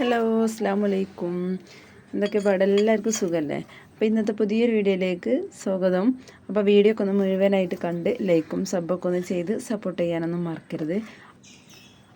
Hello അസ്സാം വലൈക്കും എന്തൊക്കെ പാട്? എല്ലാവർക്കും സുഖമല്ലേ അപ്പോൾ ഇന്നത്തെ പുതിയൊരു വീഡിയോയിലേക്ക് സ്വാഗതം. അപ്പോൾ വീഡിയോ ഒക്കെ ഒന്ന് മുഴുവനായിട്ട് കണ്ട് ലൈക്കും സബ്ബൊക്കെ ഒന്ന് ചെയ്ത് സപ്പോർട്ട് ചെയ്യാനൊന്നും മറക്കരുത്.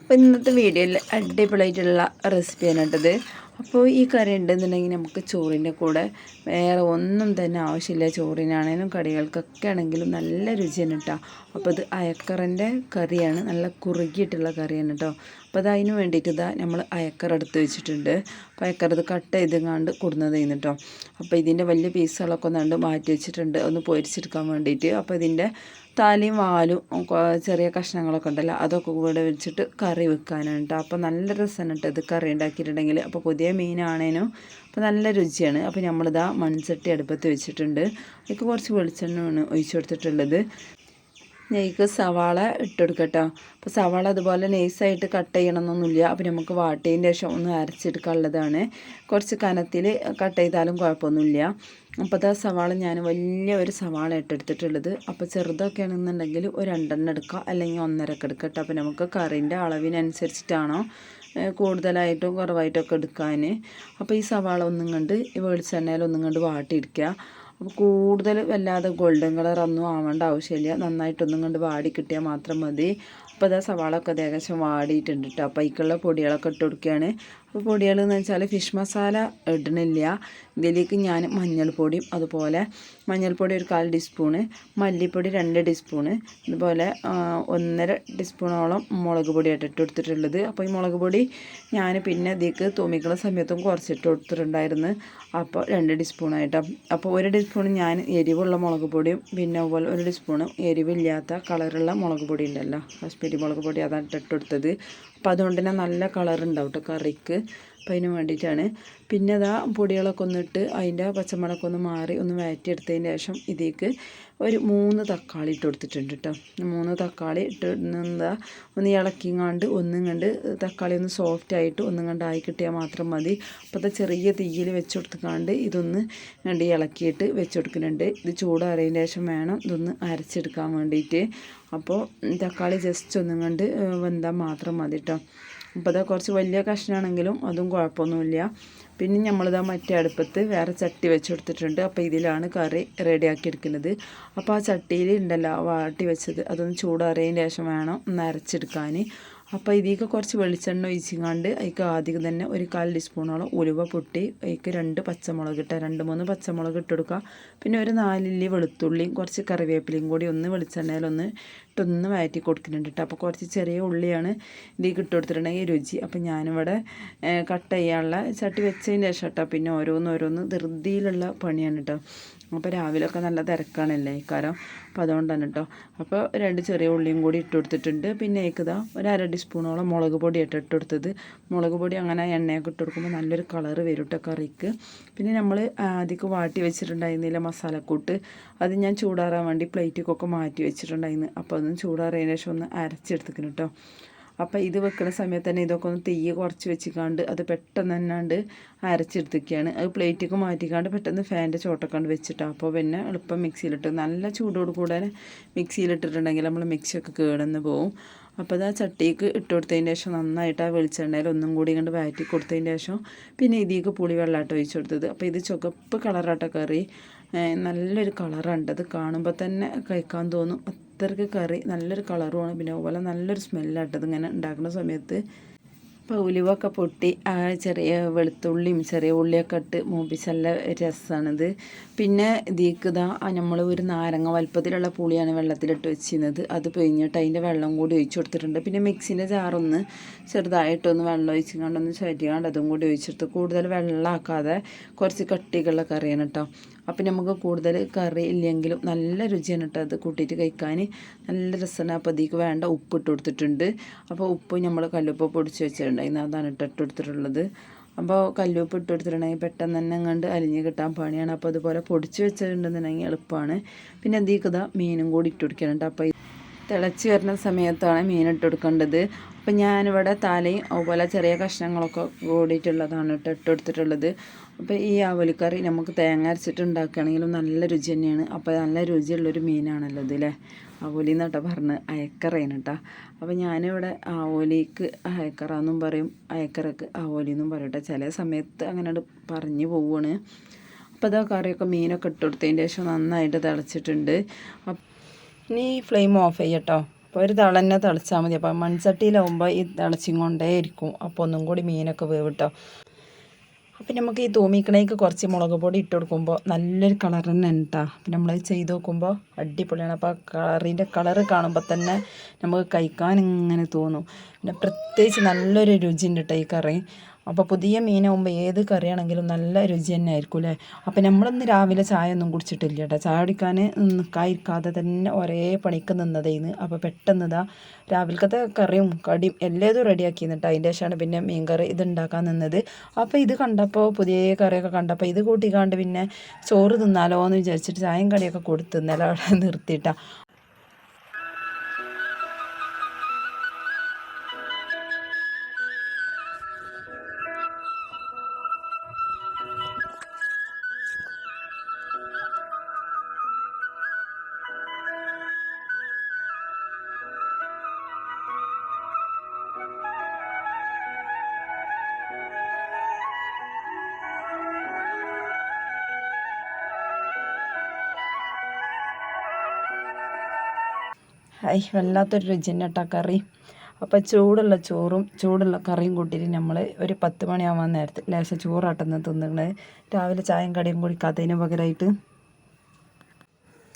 അപ്പോൾ ഇന്നത്തെ വീഡിയോയിൽ അടിപൊളിയായിട്ടുള്ള റെസിപ്പിയാണ് കേട്ടത്. അപ്പോൾ ഈ കറി ഉണ്ടെന്നുണ്ടെങ്കിൽ നമുക്ക് ചോറിന്റെ കൂടെ വേറെ ഒന്നും തന്നെ ആവശ്യമില്ല. ചോറിനാണേലും കടികൾക്കൊക്കെ ആണെങ്കിലും നല്ല രുചിയാണ് കേട്ടോ. അപ്പോൾ ഇത് അയക്കറിന്റെ കറിയാണ്. നല്ല കുറുകിയിട്ടുള്ള കറിയാണ് കേട്ടോ. അപ്പോൾ അത് അതിന് വേണ്ടിയിട്ട് ഇതാ നമ്മൾ അയക്കർ എടുത്ത് വെച്ചിട്ടുണ്ട്. അപ്പോൾ ഇത് കട്ട് ചെയ്തെങ്ങാണ്ട് കൊടുന്നത് കേട്ടോ അപ്പോൾ ഇതിന്റെ വലിയ പീസുകളൊക്കെ ഒന്നാണ്ട് മാറ്റി വെച്ചിട്ടുണ്ട്. ഒന്ന് പൊരിച്ചെടുക്കാൻ വേണ്ടിയിട്ട്. അപ്പോൾ ഇതിന്റെ താലിയും വാലും ചെറിയ കഷ്ണങ്ങളൊക്കെ ഉണ്ടല്ലോ അതൊക്കെ കൂടെ വെച്ചിട്ട് കറി വെക്കാനാണ് കേട്ടോ അപ്പോൾ നല്ല രസമാണ് കേട്ടോ ഇത് കറി ഉണ്ടാക്കിയിട്ടുണ്ടെങ്കിൽ അപ്പോൾ പുതിയ മീനാണേനും അപ്പോൾ നല്ല രുചിയാണ്. അപ്പോൾ നമ്മളിതാ മൺചട്ടി അടുപ്പത്ത് വെച്ചിട്ടുണ്ട്. അതൊക്കെ കുറച്ച് വെളിച്ചെണ്ണയാണ് ഒഴിച്ചു കൊടുത്തിട്ടുള്ളത്. നെയ്ക്ക് സവാള ഇട്ടെടുക്കട്ടോ. അപ്പോൾ സവാള അതുപോലെ നൈസായിട്ട് കട്ട് ചെയ്യണമെന്നൊന്നുമില്ല അപ്പോൾ നമുക്ക് വാട്ടിയതിന്റെ ശേഷം ഒന്ന് അരച്ചെടുക്കാനുള്ളതാണ്. കുറച്ച് കനത്തിൽ കട്ട് ചെയ്താലും കുഴപ്പമൊന്നുമില്ല. അപ്പോൾ ആ സവാള ഞാൻ വലിയ ഒരു സവാള ഇട്ടെടുത്തിട്ടുള്ളത്. അപ്പോൾ ചെറുതൊക്കെ ആണെന്നുണ്ടെങ്കിൽ ഒരു രണ്ടെണ്ണം എടുക്കുക അല്ലെങ്കിൽ ഒന്നരക്ക് എടുക്കട്ടോ അപ്പോൾ നമുക്ക് കറിന്റെ അളവിനനുസരിച്ചിട്ടാണോ കൂടുതലായിട്ടും കുറവായിട്ടൊക്കെ എടുക്കാൻ അപ്പോൾ ഈ സവാള ഒന്നും കണ്ട് വെളിച്ചെണ്ണയിൽ ഒന്നും കണ്ട് വാട്ടിയെടുക്കുക. കൂടുതൽ വല്ലാതെ ഗോൾഡൻ കളറൊന്നും ആവേണ്ട ആവശ്യമില്ല. നന്നായിട്ടൊന്നും കണ്ട് വാടി കിട്ടിയാൽ മാത്രം മതി. അപ്പോൾ ഇതാ സവാളൊക്കെ ഏകദേശം വാടിയിട്ടുണ്ട് കേട്ടോ അപ്പോൾ അതിക്കുള്ള പൊടികളൊക്കെ ഇട്ട് കൊടുക്കുകയാണ്. പൊടികൾ എന്ന് വെച്ചാൽ ഫിഷ് മസാല ഇടണില്ല. ഇതിലേക്ക് ഞാൻ മഞ്ഞൾപ്പൊടിയും അതുപോലെ മഞ്ഞൾപ്പൊടി ഒരു കാൽ ടീസ്പൂണ് മല്ലിപ്പൊടി രണ്ട് ടീസ്പൂണ് അതുപോലെ ഒന്നര ടീസ്പൂണോളം മുളക് പൊടിയായിട്ട് ഇട്ട് കൊടുത്തിട്ടുള്ളത്. അപ്പോൾ ഈ മുളക് പൊടി ഞാൻ പിന്നെ ഇതിലേക്ക് തൂമിക്കുന്ന സമയത്തും കുറച്ചിട്ട് കൊടുത്തിട്ടുണ്ടായിരുന്നു. അപ്പോൾ രണ്ട് ടീസ്പൂണായിട്ട്. അപ്പോൾ ഒരു ടീസ്പൂൺ ഞാൻ എരിവുള്ള മുളക് പൊടിയും പിന്നെ അതുപോലെ ഒരു ടീസ്പൂണും എരിവില്ലാത്ത കളറുള്ള മുളക് പൊടി ഉണ്ടല്ലോ കാശ്മീരി മുളക് പൊടി അതാണ് ഇട്ടിട്ട് കൊടുത്തത്. അപ്പോൾ അതുകൊണ്ട് തന്നെ നല്ല കളറുണ്ടാവും കേട്ടോ കറിക്ക്. അപ്പോൾ അതിന് വേണ്ടിയിട്ടാണ്. പിന്നെ അതാ പൊടികളൊക്കെ ഒന്നിട്ട് അതിന്റെ പച്ചമുളകൊക്കെ ഒന്ന് മാറി ഒന്ന് വഴറ്റിയെടുത്തതിന് ശേഷം ഇതിലേക്ക് ഒരു മൂന്ന് തക്കാളി ഇട്ട് കൊടുത്തിട്ടുണ്ട് കേട്ടോ മൂന്ന് തക്കാളി ഇട്ട് എന്താ ഒന്ന് ഇളക്കിങ്ങാണ്ട് ഒന്നും കണ്ട് തക്കാളി ഒന്ന് സോഫ്റ്റ് ആയിട്ട് ഒന്നും കണ്ട് ആയി കിട്ടിയാൽ മാത്രം മതി. അപ്പോൾ ചെറിയ തീയിൽ വെച്ച് കൊടുത്തുകൊണ്ട് ഇതൊന്ന് കണ്ട് ഇളക്കിയിട്ട് വെച്ച് കൊടുക്കുന്നുണ്ട്. ഇത് ചൂടാറിയതിന് ശേഷം വേണം ഇതൊന്ന് അരച്ചെടുക്കാൻ വേണ്ടിയിട്ട്. അപ്പോൾ തക്കാളി ജസ്റ്റ് ഒന്നും കണ്ട് വെന്താൽ മാത്രം മതി കേട്ടോ അപ്പോൾ അത് കുറച്ച് വലിയ കഷ്ണമാണെങ്കിലും അതും കുഴപ്പമൊന്നുമില്ല. പിന്നെ നമ്മളിതാ മറ്റേ അടുപ്പത്ത് വേറെ ചട്ടി വെച്ച് കൊടുത്തിട്ടുണ്ട്. അപ്പോൾ ഇതിലാണ് കറി റെഡിയാക്കി എടുക്കുന്നത്. അപ്പോൾ ആ ചട്ടിയിൽ ഉണ്ടല്ലോ വാട്ടി വെച്ചത്. അതൊന്ന് ചൂടാറിയതിന് ശേഷം വേണം ഒന്ന് അരച്ചെടുക്കാൻ അപ്പോൾ ഇതിലേക്ക് കുറച്ച് വെളിച്ചെണ്ണ ഒഴിച്ചിങ്ങാണ്ട് അതിക്ക് ആദ്യം തന്നെ ഒരു കാൽ ടീസ്പൂണോളം ഉലുവ പൊട്ടി അതിക്ക് രണ്ട് പച്ചമുളക് ഇട്ട രണ്ട് മൂന്ന് പച്ചമുളക് ഇട്ടെടുക്കുക പിന്നെ ഒരു നാലില്ലി വെളുത്തുള്ളിയും കുറച്ച് കറിവേപ്പിലയും കൂടി ഒന്ന് വെളിച്ചെണ്ണയിലൊന്ന് ഇട്ടൊന്ന് വഴറ്റി കൊടുക്കുന്നുണ്ട് കേട്ടോ. അപ്പോൾ കുറച്ച് ചെറിയ ഉള്ളിയാണ് ഇതിലേക്ക് ഇട്ട് കൊടുത്തിട്ടുണ്ടെങ്കിൽ രുചി. അപ്പോൾ ഞാനിവിടെ കട്ട് ചെയ്യാനുള്ള ചട്ടി വെച്ചതിന് ശേഷം കേട്ടോ പിന്നെ ഓരോന്ന് ഓരോന്ന് ധൃതിയിലുള്ള പണിയാണ് കേട്ടോ. അപ്പോൾ രാവിലെയൊക്കെ നല്ല തിരക്കാണല്ലേ ഇക്കാരം അപ്പോൾ അതുകൊണ്ടാണ് കേട്ടോ അപ്പോൾ രണ്ട് ചെറിയ ഉള്ളിയും കൂടി ഇട്ട് കൊടുത്തിട്ടുണ്ട്. പിന്നെ ഏക്കതാ ഒരു അര ടീസ്പൂണോളം മുളക് പൊടി ഇട്ട് ഇട്ട് കൊടുത്തത്. മുളക് പൊടി അങ്ങനെ എണ്ണയൊക്കെ ഇട്ട് കൊടുക്കുമ്പോൾ നല്ലൊരു കളർ വരും കേട്ടോ കറിക്ക്. പിന്നെ നമ്മൾ ആദ്യമൊക്കെ വാട്ടി വെച്ചിട്ടുണ്ടായിരുന്നില്ല മസാലക്കൂട്ട്? അത് ഞാൻ ചൂടാറാൻ വേണ്ടി പ്ലേറ്റിക്കൊക്കെ മാറ്റി വെച്ചിട്ടുണ്ടായിരുന്നു. അപ്പോൾ അതൊന്നും ചൂടാറിയതിന് ശേഷം ഒന്ന് അരച്ചെടുത്തിക്കണം കേട്ടോ അപ്പോൾ ഇത് വെക്കുന്ന സമയത്ത് തന്നെ ഇതൊക്കെ ഒന്ന് തെയ്യ് കുറച്ച് വെച്ചിക്കാണ്ട് അത് പെട്ടെന്ന് തന്നാണ്ട് അരച്ചെടുത്തിക്കുകയാണ് അത് പ്ലേറ്റിക്ക് മാറ്റിക്കാണ്ട് പെട്ടെന്ന് ഫാന്റെ ചോട്ടക്കാണ്ട് വെച്ചിട്ടാണ് അപ്പോൾ പിന്നെ എളുപ്പം മിക്സിയിലിട്ട് നല്ല ചൂടോട് കൂടെ മിക്സിയിലിട്ടിട്ടുണ്ടെങ്കിൽ നമ്മൾ മിക്സിയൊക്കെ കേടന്ന് പോവും. അപ്പോൾ അത് ആ ചട്ടിക്ക് ഇട്ട് കൊടുത്തതിന് ശേഷം നന്നായിട്ട് ആ വെളിച്ചെണ്ണയിൽ ഒന്നും കൂടി കണ്ട് വഴറ്റി കൊടുത്തതിന് ശേഷം പിന്നെ ഇതിലേക്ക് പുളി വെള്ളമായിട്ട് ഒഴിച്ചു കൊടുത്തത്. അപ്പോൾ ഇത് ചുവപ്പ് കളറാട്ട കറി. നല്ലൊരു കളറുണ്ട് അത് കാണുമ്പോൾ തന്നെ കഴിക്കാൻ തോന്നും. അത്രയ്ക്ക് കറി നല്ലൊരു കളറുമാണ് പിന്നെ അതുപോലെ നല്ലൊരു സ്മെല്ലാട്ടത് ഇങ്ങനെ ഉണ്ടാക്കുന്ന സമയത്ത് അപ്പോൾ ഉലുവൊക്കെ പൊട്ടി ആ ചെറിയ വെളുത്തുള്ളിയും ചെറിയ ഉള്ളിയൊക്കെ ഇട്ട് മൂപ്പിച്ച നല്ല രസമാണിത് പിന്നെ ദീക്കുത നമ്മൾ ഒരു നാരങ്ങ വലുപ്പത്തിലുള്ള പുളിയാണ് വെള്ളത്തിലിട്ട് വെച്ചിരുന്നത്. അത് പിഴിഞ്ഞിട്ട് അതിന്റെ വെള്ളം കൂടി ഒഴിച്ചു കൊടുത്തിട്ടുണ്ട്. പിന്നെ മിക്സിന്റെ ജാറൊന്ന് ചെറുതായിട്ടൊന്ന് വെള്ളം ഒഴിച്ച് ഒഴിച്ചുകൊണ്ടൊന്ന് ചരിയാണ്ട് അതും കൂടി ഒഴിച്ചെടുത്ത് കൂടുതൽ വെള്ളമാക്കാതെ കുറച്ച് കട്ടികളുള്ള കറിയാണ് കേട്ടോ അപ്പം നമുക്ക് കൂടുതൽ കറി ഇല്ലെങ്കിലും നല്ല രുചിയാണ് കേട്ടോ അത് കൂട്ടിയിട്ട് കഴിക്കാൻ. നല്ല രസമാണ് അപ്പോൾ അതിലേക്ക് വേണ്ട ഉപ്പ് ഇട്ട് കൊടുത്തിട്ടുണ്ട്. അപ്പോൾ ഉപ്പ് നമ്മൾ കല്ലുപ്പ് പൊടിച്ച് വെച്ചിട്ടുണ്ടായിരുന്നു അതാണ് ഇട്ട് ഇട്ടെടുത്തിട്ടുള്ളത് അപ്പോൾ കല്ലുപ്പ് ഇട്ട് കൊടുത്തിട്ടുണ്ടെങ്കിൽ പെട്ടെന്ന് തന്നെ കണ്ട് അലിഞ്ഞ് കിട്ടാൻ പണിയാണ്. അപ്പോൾ അതുപോലെ പൊടിച്ച് വെച്ചിട്ടുണ്ടെന്നുണ്ടെങ്കിൽ എളുപ്പമാണ്. പിന്നെ അതിലേക്ക് മീനും കൂടി ഇട്ട് കൊടുക്കാനുണ്ട് അപ്പോൾ തിളച്ച് വരുന്ന സമയത്താണ് മീൻ ഇട്ട് കൊടുക്കേണ്ടത്. അപ്പം ഞാനിവിടെ തലയും അതുപോലെ ചെറിയ കഷ്ണങ്ങളൊക്കെ കൂടിയിട്ടുള്ളതാണ് ഇട്ട് ഇട്ട് കൊടുത്തിട്ടുള്ളത്. അപ്പോൾ ഈ ആവലിക്കറി നമുക്ക് തേങ്ങ അരച്ചിട്ട് ഉണ്ടാക്കുകയാണെങ്കിലും നല്ല രുചി തന്നെയാണ്. അപ്പോൾ നല്ല രുചിയുള്ളൊരു മീനാണല്ലോ ഇതിലെ ആവോലി എന്നാട്ടോ പറഞ്ഞ് അയക്കറേന് കേട്ടോ അപ്പോൾ ഞാനിവിടെ ആവോലിക്ക് അയക്കറാന്നും പറയും അയക്കറക്ക് ആവോലി എന്നും പറയും കേട്ടോ ചില സമയത്ത് അങ്ങനെ പറഞ്ഞു പോവാണ്. അപ്പോൾ അതാ കറിയൊക്കെ മീനൊക്കെ ഇട്ട് കൊടുത്തതിന്റെ ശേഷം നന്നായിട്ട് തിളച്ചിട്ടുണ്ട്. ഇനി ഫ്ലെയിം ഓഫ് ചെയ്യട്ടോ. അപ്പോൾ ഒരു തിളന്നെ തിളച്ചാൽ മതി. അപ്പോൾ മൺചട്ടിയിലാവുമ്പോൾ ഈ തിളച്ചും കൊണ്ടേ ഇരിക്കും അപ്പോൾ ഒന്നും കൂടി മീനൊക്കെ വേവിട്ടോ. അപ്പം നമുക്ക് ഈ തൂമിക്കണേക്ക് കുറച്ച് മുളക് പൊടി ഇട്ട് കൊടുക്കുമ്പോൾ നല്ലൊരു കളർ തന്നെ ഉണ്ടാ അപ്പം നമ്മൾ ചെയ്ത് നോക്കുമ്പോൾ അടിപൊളിയാണ്. അപ്പോൾ ആ കറിന്റെ കളറ് കാണുമ്പോൾ തന്നെ നമുക്ക് കഴിക്കാൻ ഇങ്ങനെ തോന്നും. പിന്നെ പ്രത്യേകിച്ച് നല്ലൊരു രുചി ഉണ്ട് കേട്ടോ ഈ കറി. അപ്പോൾ പുതിയ മീനാകുമ്പോൾ ഏത് കറിയാണെങ്കിലും നല്ല രുചി തന്നെ ആയിരിക്കും അല്ലേ അപ്പോൾ നമ്മളിന്ന് രാവിലെ ചായ ഒന്നും കുടിച്ചിട്ടില്ല കേട്ടോ ചായ കുടിക്കാൻ നിൽക്കാതിരിക്കാതെ തന്നെ ഒരേ പണിക്ക് നിന്നതേന്ന്. അപ്പോൾ പെട്ടെന്ന് ഇതാ രാവിലത്തെ കറിയും കടിയും എല്ലാതും റെഡിയാക്കി എന്നിട്ട് അതിന്റെ ശേഷമാണ് പിന്നെ മീൻ കറി ഇത് ഉണ്ടാക്കാൻ നിന്നത്. അപ്പോൾ ഇത് കണ്ടപ്പോൾ പുതിയ കറിയൊക്കെ കണ്ടപ്പോൾ ഇത് കൂട്ടിക്കാണ്ട് പിന്നെ ചോറ് തിന്നാലോ എന്ന് വിചാരിച്ചിട്ട് ചായയും കടിയൊക്കെ കൊടുത്തു ഇന്നലെ അവിടെ നിർത്തിയിട്ടാ. ഐ വല്ലാത്തൊരു രുചി തന്നെ കേട്ടോ കറി. അപ്പോൾ ചൂടുള്ള ചോറും ചൂടുള്ള കറിയും കൂട്ടിയിട്ട് നമ്മൾ ഒരു പത്ത് മണിയാവാൻ നേരത്ത് ലേശം ചോറാട്ടുന്ന തിന്നുകൾ രാവിലെ ചായയും കടിയും കുടിക്കാത്തതിന് പകരമായിട്ട്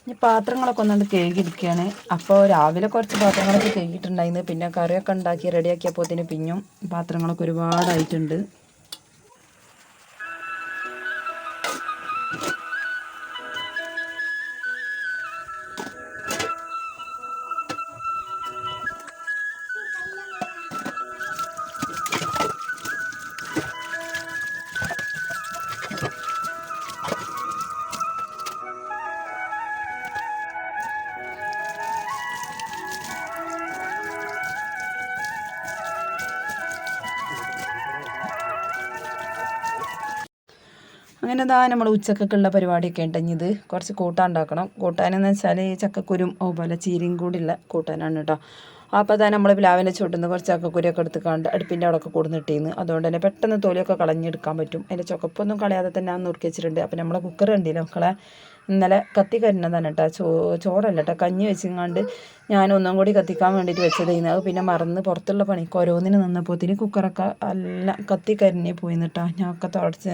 ഇനി പാത്രങ്ങളൊക്കെ ഒന്നുകൊണ്ട് കഴുകിയിരിക്കുകയാണ് അപ്പോൾ രാവിലെ കുറച്ച് പാത്രങ്ങളൊക്കെ കഴുകിയിട്ടുണ്ടായിരുന്നു. പിന്നെ കറിയൊക്കെ ഉണ്ടാക്കി റെഡിയാക്കിയപ്പോൾ തന്നെ പിന്നും പാത്രങ്ങളൊക്കെ ഒരുപാടായിട്ടുണ്ട്. അങ്ങനെ ഇതാ നമ്മൾ ഉച്ചക്കൊക്കെയുള്ള പരിപാടിയൊക്കെ ഉണ്ടെങ്കിൽ ഇത് കുറച്ച് കൂട്ടാൻ ഉണ്ടാക്കണം. കൂട്ടാനെന്ന് വെച്ചാൽ ഈ ചക്കക്കുരും അതുപോലെ ചീരയും കൂടിയുള്ള കൂട്ടാനാണ് കേട്ടോ അപ്പോൾ തന്നെ നമ്മൾ പ്ലാവിന്റെ ചുട്ടുന്ന കുറച്ച് ചക്കക്കുരിയൊക്കെ എടുത്ത് കണ്ട് അടുപ്പിന്റെ അവിടെയൊക്കെ കൊടുന്നിട്ടേന്ന് അതുകൊണ്ട് തന്നെ പെട്ടെന്ന് തൊലിയൊക്കെ കളഞ്ഞെടുക്കാൻ പറ്റും. അതിന്റെ ചുക്കപ്പൊന്നും കളയാതെ തന്നെ ആ നുറുക്കി വെച്ചിട്ടുണ്ട്. അപ്പോൾ നമ്മളെ കുക്കർ ഉണ്ടല്ലോ മക്കളെ? ഇന്നലെ കത്തി കരിഞ്ഞതാണ് കേട്ടോ ചോ ചോറല്ല കേട്ടോ കഞ്ഞി വെച്ചിങ്ങാണ്ട് ഞാൻ ഒന്നും കൂടി കത്തിക്കാൻ വേണ്ടിയിട്ട് വെച്ചതേന്ന്. അത് പിന്നെ മറന്ന് പുറത്തുള്ള പണിക്ക് ഓരോന്നിന് നിന്നപ്പോത്തിന് കുക്കറൊക്കെ എല്ലാം കത്തി കരിഞ്ഞ് പോയി കേട്ടോ ഞാനൊക്കെ തുടച്ച്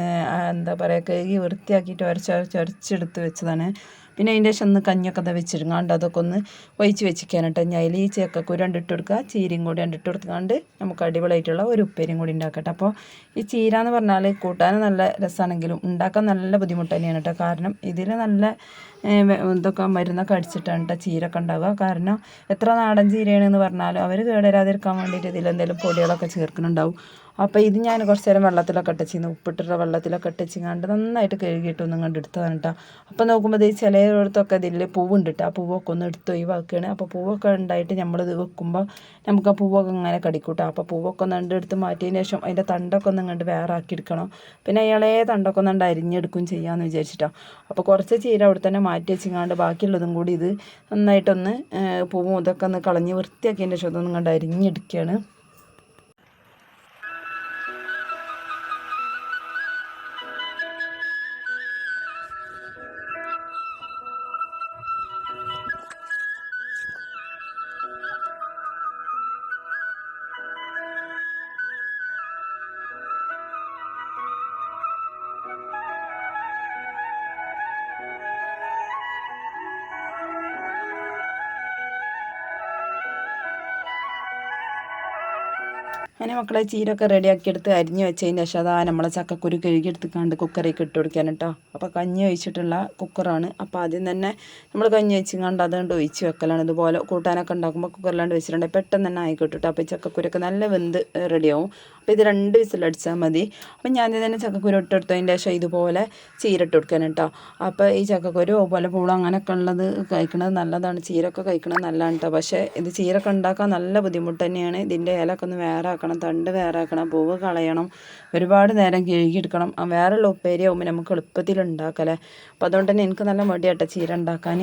എന്താ പറയുക കഴുകി വൃത്തിയാക്കിയിട്ട് ഉരച്ച് ഉരച്ചെടുത്ത് വെച്ചതാണ്. പിന്നെ അതിന്റെ ശേഷം ഒന്ന് കഞ്ഞൊക്കെ വെച്ചിരുങ്ങാണ്ട് അതൊക്കെ ഒന്ന് ഒഴിച്ച് വെച്ചിരിക്കാനിട്ട് ഞാൻ അതിൽ ഈ ചക്കക്കുരു രണ്ടിട്ട് കൊടുക്കുക ചീരയും കൂടി രണ്ടിട്ട് കൊടുക്കാണ്ട് നമുക്ക് അടിപൊളിയായിട്ടുള്ള ഒരു ഉപ്പേരിയും കൂടി ഉണ്ടാക്കട്ടെ. അപ്പോൾ ഈ ചീര എന്ന് പറഞ്ഞാൽ കൂട്ടാൻ നല്ല രസമാണെങ്കിലും ഉണ്ടാക്കാൻ നല്ല ബുദ്ധിമുട്ട് തന്നെയാണ് കേട്ടോ. കാരണം ഇതിൽ നല്ല ഇതൊക്കെ മരുന്നൊക്കെ അടിച്ചിട്ടാണ് കേട്ടോ ചീരൊക്കെ ഉണ്ടാവുക. കാരണം എത്ര നാടൻ ചീരയാണെന്ന് പറഞ്ഞാലും അവർ കേടുവരാതിരിക്കാൻ വേണ്ടിയിട്ട് ഇതിൽ എന്തെങ്കിലും പൊടികളൊക്കെ ചേർക്കുന്നുണ്ടാവും. അപ്പോൾ ഇത് ഞാൻ കുറച്ച് നേരം വെള്ളത്തിലൊക്കെ ഇട്ടച്ചിന്ന് ഉപ്പിട്ടിട്ട് വെള്ളത്തിലൊക്കെ ഇട്ടച്ചിങ്ങാണ്ട് നന്നായിട്ട് കഴുകിയിട്ട് ഒന്നും കണ്ട് എടുത്തതാണ് കേട്ടോ അപ്പോൾ നോക്കുമ്പോൾ ഈ ചിലയിടത്തൊക്കെ ഇതിൽ പൂവുണ്ട് കേട്ടോ ആ പൂവൊക്കെ ഒന്ന് എടുത്ത് ഒഴിവാക്കുകയാണ് അപ്പോൾ പൂവൊക്കെ ഉണ്ടായിട്ട് നമ്മളിത് വെക്കുമ്പോൾ നമുക്ക് ആ പൂവൊക്കെ ഇങ്ങനെ കടിക്കൂട്ടോ. അപ്പോൾ പൂവൊക്കെ ഒന്ന് കണ്ട് എടുത്ത് മാറ്റിയതിന് ശേഷം അതിന്റെ തണ്ടൊക്കെ ഒന്ന് കണ്ട് വേറെ ആക്കി എടുക്കണം. പിന്നെ അയാളെ തണ്ടൊക്കെ ഒന്ന് കണ്ട് അരിഞ്ഞെടുക്കും ചെയ്യാമെന്ന് വിചാരിച്ചിട്ടോ. അപ്പോൾ കുറച്ച് ചീര അവിടെ തന്നെ മാറ്റി വെച്ചിങ്ങാണ്ട് ബാക്കിയുള്ളതും കൂടി ഇത് നന്നായിട്ടൊന്ന് പൂവും ഇതൊക്കെ ഒന്ന് കളഞ്ഞ് വൃത്തിയാക്കിയതിന്റെ ശേഷം ഒന്നും കണ്ട് അരിഞ്ഞെടുക്കുകയാണ് അങ്ങനെ മക്കളെ ചീരൊക്കെ റെഡിയാക്കി എടുത്ത് അരിഞ്ഞ് വെച്ചതിന് ശേഷം അതാ നമ്മളെ ചക്കക്കുരു കഴുകിയെടുത്ത് കണ്ട് കുക്കറിലേക്ക് ഇട്ട് കൊടുക്കാൻ കേട്ടോ. അപ്പോൾ കഞ്ഞി ഒഴിച്ചിട്ടുള്ള കുക്കറാണ് അപ്പോൾ ആദ്യം തന്നെ നമ്മൾ കഞ്ഞി വെച്ച് കണ്ട് അതുകൊണ്ട് ഒഴിച്ച് വെക്കലാണ്. ഇതുപോലെ കൂട്ടാനൊക്കെ ഉണ്ടാക്കുമ്പോൾ കുക്കറിലാണ്ട് വെച്ചിട്ടുണ്ടെങ്കിൽ പെട്ടെന്ന് തന്നെ ആയിക്കോട്ടെ കേട്ടോ അപ്പോൾ ചക്കക്കുരൊക്കെ നല്ല വെന്ത് റെഡിയാവും അപ്പോൾ ഇത് രണ്ട് വിസിലടിച്ചാൽ മതി. അപ്പം ഞാൻ തന്നെ ചക്കക്കുരു ഇട്ടെടുത്തതിന്റെ ശേഷം ഇതുപോലെ ചീരട്ട് കൊടുക്കാൻ കേട്ടോ അപ്പോൾ ഈ ചക്കക്കുരു അതുപോലെ പൂള അങ്ങനെയൊക്കെ ഉള്ളത് കഴിക്കുന്നത് നല്ലതാണ്. ചീരൊക്കെ കഴിക്കുന്നത് നല്ലതാണ് കേട്ടോ പക്ഷേ ഇത് ചീരൊക്കെ ഉണ്ടാക്കാൻ നല്ല ബുദ്ധിമുട്ട് തന്നെയാണ്. ഇതിന്റെ ഇലയൊക്കെ ഒന്ന് വേറെ ആക്കണം തണ്ട് വേറെ ആക്കണം പൂവ് കളയണം ഒരുപാട് നേരം കഴുകിയെടുക്കണം. വേറെയുള്ള ഉപ്പേരി ആകുമ്പോൾ നമുക്ക് എളുപ്പത്തിൽ ഉണ്ടാക്കലേ അപ്പോൾ അതുകൊണ്ട് തന്നെ എനിക്ക് നല്ല മടിയാട്ടോ ചീര ഉണ്ടാക്കാൻ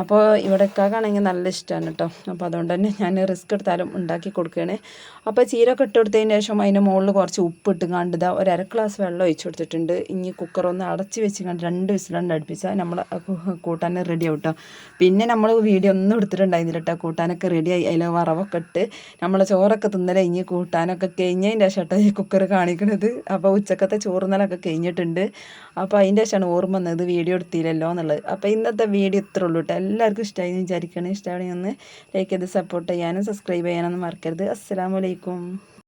അപ്പോൾ ഇവിടെ ഇക്കാക്കാണെങ്കിൽ നല്ല ഇഷ്ടമാണ് കേട്ടോ അപ്പോൾ അതുകൊണ്ട് തന്നെ ഞാൻ റിസ്ക് എടുത്താലും ഉണ്ടാക്കി കൊടുക്കുകയാണ് അപ്പോൾ ചീരൊക്കെ ഇട്ട് കൊടുത്തതിന് ശേഷം അതിന്റെ മുകളിൽ കുറച്ച് ഉപ്പ് ഇട്ട് കണ്ട് ഇതാ ഒരു അര ഗ്ലാസ് വെള്ളം ഒഴിച്ചു കൊടുത്തിട്ടുണ്ട്. ഇനി കുക്കർ ഒന്ന് അടച്ച് വെച്ച് കണ്ട് രണ്ട് വിസിലണ്ട് അടുപ്പിച്ചാൽ നമ്മൾ കൂട്ടാൻ റെഡി ആവും കേട്ടോ പിന്നെ നമ്മൾ വീഡിയോ ഒന്നും എടുത്തിട്ടുണ്ടായിരുന്നില്ല കേട്ടോ കൂട്ടാനൊക്കെ റെഡിയായി അതിൽ വറവൊക്കെ ഇട്ട് നമ്മൾ ചോറൊക്കെ തിന്നല ഇനി കൂട്ടാനൊക്കെ കഴിഞ്ഞതിന്റെ ശേഷം ഈ കുക്കർ കാണിക്കണത്. അപ്പോൾ ഉച്ചക്കത്തെ ചോറുന്നലൊക്കെ കഴിഞ്ഞിട്ടുണ്ട്. അപ്പോൾ അതിന്റെ ശേഷമാണ് ഓർമ്മ വന്നത് വീഡിയോ എടുത്തില്ലല്ലോ എന്നുള്ളത്. അപ്പോൾ ഇന്നത്തെ വീഡിയോ ഇത്രേ ഉള്ളൂ കേട്ടോ എല്ലാവർക്കും ഇഷ്ടമായി വിചാരിക്കണേ. ഇഷ്ടമാണെങ്കിൽ ഒന്ന് ലൈക്ക് ചെയ്ത് സപ്പോർട്ട് ചെയ്യാനും സബ്സ്ക്രൈബ് ചെയ്യാനൊന്നും മറക്കരുത്. അസ്സാം വലൈക്കും